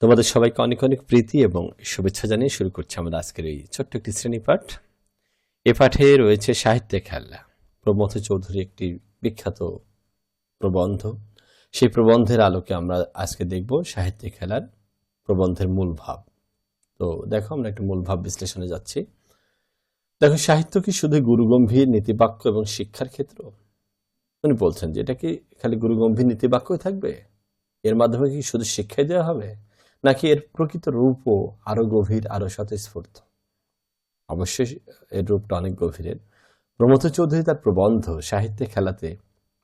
তোমাদের সবাইকে অনেক অনেক প্রীতি এবং শুভেচ্ছা জানিয়ে শুরু করছি আমাদের আজকের এই ছোট্ট একটি শ্রেণি পাঠ। এ পাঠে রয়েছে সাহিত্যে খেলা। প্রমথ চৌধুরী একটি বিখ্যাত প্রবন্ধ। সেই প্রবন্ধের আলোকে আমরা আজকে দেখব সাহিত্যে খেলার প্রবন্ধের মূল ভাব। তো দেখো, আমরা একটু মূল ভাব বিশ্লেষণে যাচ্ছি। দেখো, সাহিত্য কি শুধু গুরুগম্ভীর নীতিবাক্য এবং শিক্ষার ক্ষেত্র? উনি বলছেন যে এটা কি খালি গুরুগম্ভীর নীতিবাক্যই থাকবে? এর মাধ্যমে কি শুধু শিক্ষাই দেওয়া হবে? নাকি এর প্রকৃত রূপও আরও গভীর, আরও স্বতঃস্ফূর্ত? অবশ্যই এর রূপটা অনেক গভীরের। প্রমথ চৌধুরী তার প্রবন্ধ সাহিত্যে খেলাতে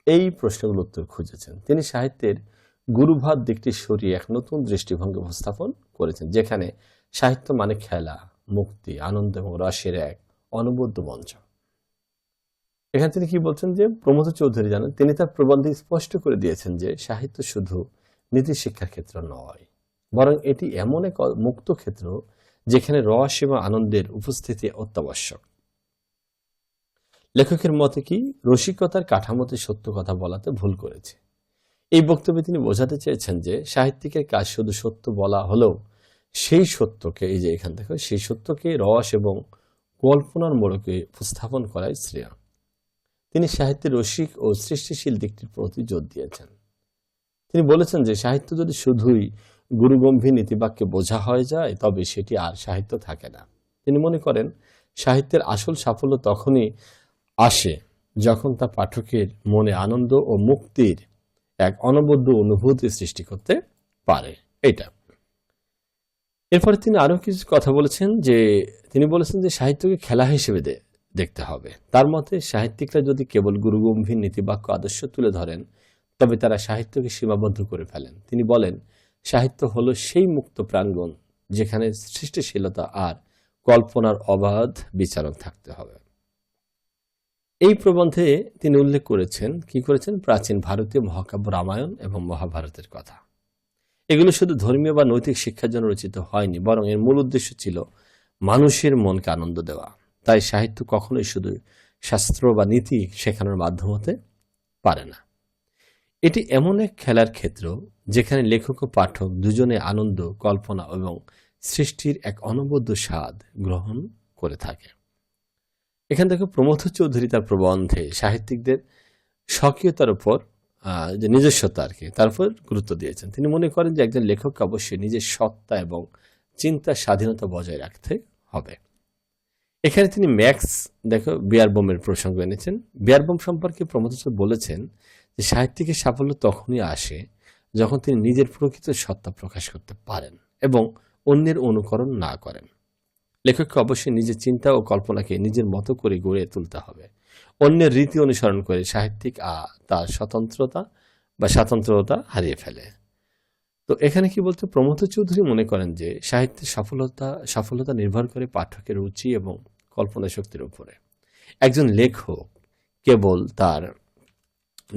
এই প্রশ্নগুলোর উত্তর খুঁজেছেন। তিনি সাহিত্যের গুরুভাত দিকটি সরিয়ে এক নতুন দৃষ্টিভঙ্গি উপস্থাপন করেছেন, যেখানে সাহিত্য মানে খেলা, মুক্তি, আনন্দ এবং রসের এক অনবদ্য মঞ্চ। এখানে তিনি কি বলছেন যে প্রমথ চৌধুরী জানেন, তিনি তার প্রবন্ধে স্পষ্ট করে দিয়েছেন যে, সাহিত্য শুধু নীতি শিক্ষার ক্ষেত্র নয় বরং এটি এমন এক মুক্ত ক্ষেত্র যেখানে রস এবং আনন্দের উপস্থিতি অত্যাবশ্যক। লেখকের মতে কি, রসিকতার কাঠামোতে সত্য কথা বলাতে ভুল করেছে। এই বক্তব্যে তিনি বোঝাতে চেয়েছেন যে, সাহিত্যিকের কাজ শুধু সত্য বলা হলেও সেই সত্যকে, এই যে এখান থেকে, সেই সত্যকে রস এবং কল্পনার মোড়কে উপস্থাপন করাই শ্রেয়। তিনি সাহিত্যের রসিক ও সৃষ্টিশীল দিকটির প্রতি জোর দিয়েছেন। তিনি বলেছেন যে, সাহিত্য যদি শুধুই গুরুগম্ভীর নীতিবাক্যে বোঝা হয়ে যায়, তবে সেটি আর সাহিত্য থাকে না। তিনি মনে করেন, সাহিত্যের আসল সাফল্য তখনই আসে যখন তা পাঠকের মনে আনন্দ ও মুক্তির এক অনবদ্য অনুভূতি সৃষ্টি করতে পারে। এটা এরপরে তিনি আরও কিছু কথা বলেছেন যে, তিনি বলেছেন যে সাহিত্যকে খেলা হিসেবে দেখতে হবে। তার মতে, সাহিত্যিকরা যদি কেবল গুরুগম্ভীর নীতিবাক্য আদর্শ তুলে ধরেন, তবে তারা সাহিত্যকে সীমাবদ্ধ করে ফেলেন। তিনি বলেন সাহিত্য হলো সেই মুক্ত প্রাঙ্গণ যেখানে সৃষ্টিশীলতা আর কল্পনার অবাধ বিচারক থাকতে হবে। এই প্রবন্ধে তিনি উল্লেখ করেছেন, কি করেছেন? প্রাচীন ভারতীয় মহাকাব্য রামায়ণ এবং মহাভারতের কথা। এগুলো শুধু ধর্মীয় বা নৈতিক শিক্ষার জন্য রচিত হয়নি, বরং এর মূল উদ্দেশ্য ছিল মানুষের মনকে আনন্দ দেওয়া। তাই সাহিত্য কখনোই শুধু শাস্ত্র বা নীতি শেখানোর মাধ্যম হতে পারে না। এটি এমন এক খেলার ক্ষেত্র যেখানে লেখক ও পাঠক দুজনে আনন্দ, কল্পনা এবং সৃষ্টির এক অনবদ্য স্বাদ গ্রহণ করে থাকে। এখান থেকে প্রমথ চৌধুরী তার প্রবন্ধে সাহিত্যিকদের স্বকীয়তার উপর যে নিজস্বতা আর কি, তার উপর গুরুত্ব দিয়েছেন। তিনি মনে করেন যে একজন লেখককে অবশ্যই নিজের সত্তা এবং চিন্তার স্বাধীনতা বজায় রাখতে হবে। এখানে তিনি ম্যাক্স, দেখো বিয়ারবোমের প্রসঙ্গ এনেছেন। বিয়ারবোম সম্পর্কে প্রমথ বলেছেন যে, সাহিত্যিকের সাফল্য তখনই আসে যখন তিনি নিজের প্রকৃত সত্তা প্রকাশ করতে পারেন এবং অন্যের অনুকরণ না করেন। লেখককে অবশ্যই নিজের চিন্তা ও কল্পনাকে নিজের মতো করে গড়ে তুলতে হবে। অন্যের রীতি অনুসরণ করে সাহিত্যিক আ, তার স্বতন্ত্রতা বা স্বাতন্ত্রতা হারিয়ে ফেলে। তো এখানে কি বলতে প্রমথ চৌধুরী মনে করেন যে, সাহিত্যের সফলতা সফলতা নির্ভর করে পাঠকের রুচি এবং কল্পনা শক্তির উপরে। একজন লেখক কেবল তার,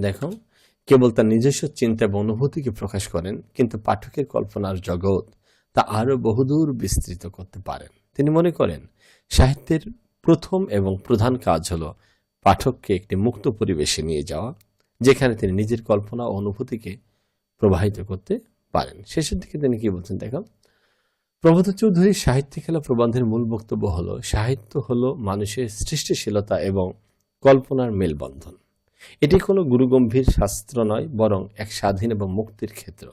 দেখো, কেবল তার নিজস্ব চিন্তা এবং অনুভূতিকে প্রকাশ করেন, কিন্তু পাঠকের কল্পনার জগৎ তা আরও বহুদূর বিস্তৃত করতে পারেন। তিনি মনে করেন, সাহিত্যের প্রথম এবং প্রধান কাজ হল পাঠককে একটি মুক্ত পরিবেশে নিয়ে যাওয়া, যেখানে তিনি নিজের কল্পনা ও অনুভূতিকে প্রবাহিত করতে পারেন। শেষের দিকে তিনি কি বলছেন, দেখো? প্রবোধ চৌধুরীর সাহিত্য খেলা প্রবন্ধের মূল বক্তব্য হল, সাহিত্য হল মানুষের সৃষ্টিশীলতা এবং কল্পনার মেলবন্ধন। এটি কোনো গুরুগম্ভীর শাস্ত্র নয়, বরং এক স্বাধীন এবং মুক্তির ক্ষেত্র।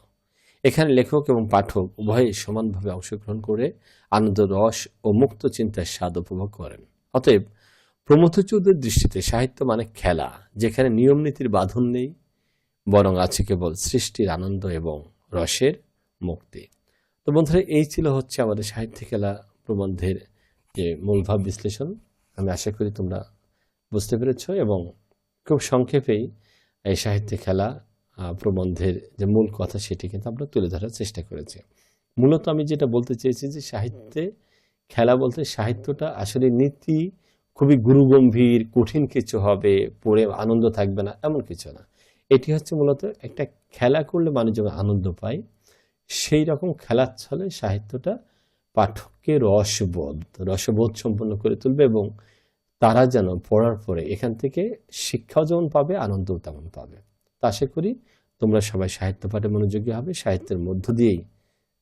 এখানে লেখক এবং পাঠক উভয়ে সমানভাবে অংশগ্রহণ করে আনন্দ, রস ও মুক্ত চিন্তার স্বাদ উপভোগ করেন। অতএব প্রমথ চৌধুরীর দৃষ্টিতে সাহিত্য মানে খেলা, যেখানে নিয়ম নীতির বাঁধন নেই, বরং আছে কেবল সৃষ্টির আনন্দ এবং রসের মুক্তি। তো বন্ধুরা, এই ছিল হচ্ছে আমাদের সাহিত্য খেলা প্রবন্ধের যে মূলভাব বিশ্লেষণ। আমি আশা করি তোমরা বুঝতে পেরেছ এবং খুব সংক্ষেপেই এই সাহিত্য খেলা প্রবন্ধের যে মূল কথা সেটি কিন্তু আমরা তুলে ধরার চেষ্টা করেছি। মূলত আমি যেটা বলতে চেয়েছি যে সাহিত্যে খেলা বলতে সাহিত্যটা আসলে নীতি খুবই গুরুগম্ভীর, কঠিন কিছু হবে, পড়ে আনন্দ থাকবে না, এমন কিছু না। এটি হচ্ছে মূলত একটা খেলা করলে মানুষ যখন আনন্দ পায় সেই রকম খেলার ছলে সাহিত্যটা পাঠককে রসবোধ রসবোধ সম্পন্ন করে তুলবে এবং তারা যেন পড়ার পরে এখান থেকে শিক্ষাও যেমন পাবে, আনন্দও তেমন পাবে। তা আশা করি তোমরা সবাই সাহিত্য পাঠে মনোযোগী হবে। সাহিত্যের মধ্য দিয়েই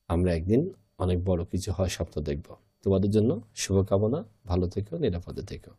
আমরা একদিন অনেক বড় কিছু হয় স্বপ্ন দেখব। তোমাদের জন্য শুভকামনা। ভালো থেকো, নিরাপদে থেকো।